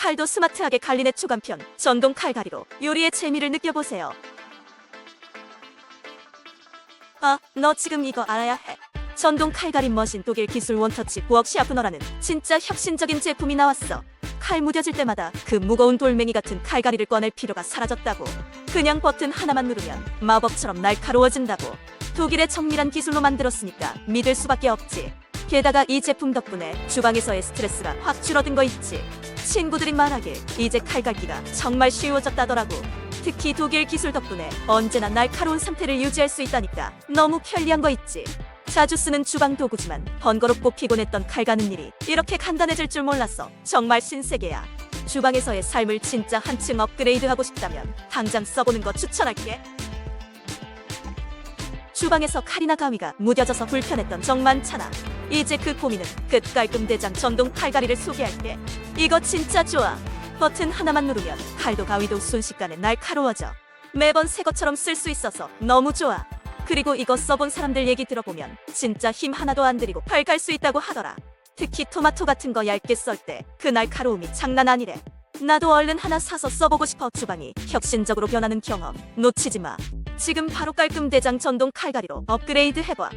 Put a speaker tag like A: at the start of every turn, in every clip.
A: 칼도 스마트하게 갈리네 초간편 전동 칼갈이로 요리의 재미를 느껴보세요. 아, 너 지금 이거 알아야 해. 전동 칼갈인 머신 독일 기술 원터치 부엌 샤프너라는 진짜 혁신적인 제품이 나왔어. 칼 무뎌질 때마다 그 무거운 돌멩이 같은 칼갈이를 꺼낼 필요가 사라졌다고. 그냥 버튼 하나만 누르면 마법처럼 날카로워진다고. 독일의 정밀한 기술로 만들었으니까 믿을 수밖에 없지. 게다가 이 제품 덕분에 주방에서의 스트레스가 확 줄어든 거 있지. 친구들이 말하길 이제 칼갈기가 정말 쉬워졌다더라고. 특히 독일 기술 덕분에 언제나 날카로운 상태를 유지할 수 있다니까 너무 편리한 거 있지. 자주 쓰는 주방 도구지만 번거롭고 피곤했던 칼 가는 일이 이렇게 간단해질 줄 몰랐어. 정말 신세계야. 주방에서의 삶을 진짜 한층 업그레이드하고 싶다면 당장 써보는 거 추천할게. 주방에서 칼이나 가위가 무뎌져서 불편했던 정 많잖아. 이제 그 고민은 끝 깔끔 대장 전동 칼갈이를 소개할게. 이거 진짜 좋아. 버튼 하나만 누르면 칼도 가위도 순식간에 날카로워져. 매번 새 것처럼 쓸 수 있어서 너무 좋아. 그리고 이거 써본 사람들 얘기 들어보면 진짜 힘 하나도 안 들이고 팔갈수 있다고 하더라. 특히 토마토 같은 거 얇게 썰 때 그 날카로움이 장난 아니래. 나도 얼른 하나 사서 써보고 싶어 주방이 혁신적으로 변하는 경험 놓치지 마. 지금 바로 깔끔 대장 전동 칼갈이로 업그레이드 해봐.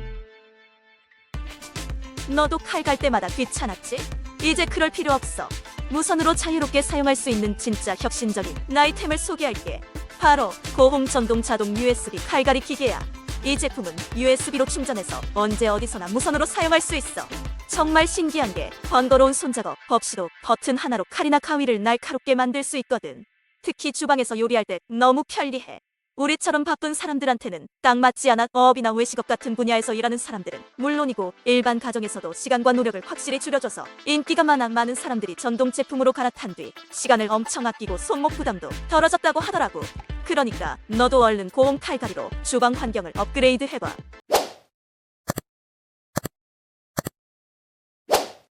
A: 너도 칼 갈 때마다 귀찮았지? 이제 그럴 필요 없어. 무선으로 자유롭게 사용할 수 있는 진짜 혁신적인 나이템을 소개할게. 바로 고홈 전동 자동 USB 칼갈이 기계야. 이 제품은 USB로 충전해서 언제 어디서나 무선으로 사용할 수 있어. 정말 신기한 게 번거로운 손작업 없이도 버튼 하나로 칼이나 가위를 날카롭게 만들 수 있거든. 특히 주방에서 요리할 때 너무 편리해. 우리처럼 바쁜 사람들한테는 딱 맞지 않아 어업이나 외식업 같은 분야에서 일하는 사람들은 물론이고 일반 가정에서도 시간과 노력을 확실히 줄여줘서 인기가 많아 많은 사람들이 전동 제품으로 갈아탄 뒤 시간을 엄청 아끼고 손목 부담도 덜어졌다고 하더라고. 그러니까 너도 얼른 고온 칼갈이로 주방 환경을 업그레이드 해봐.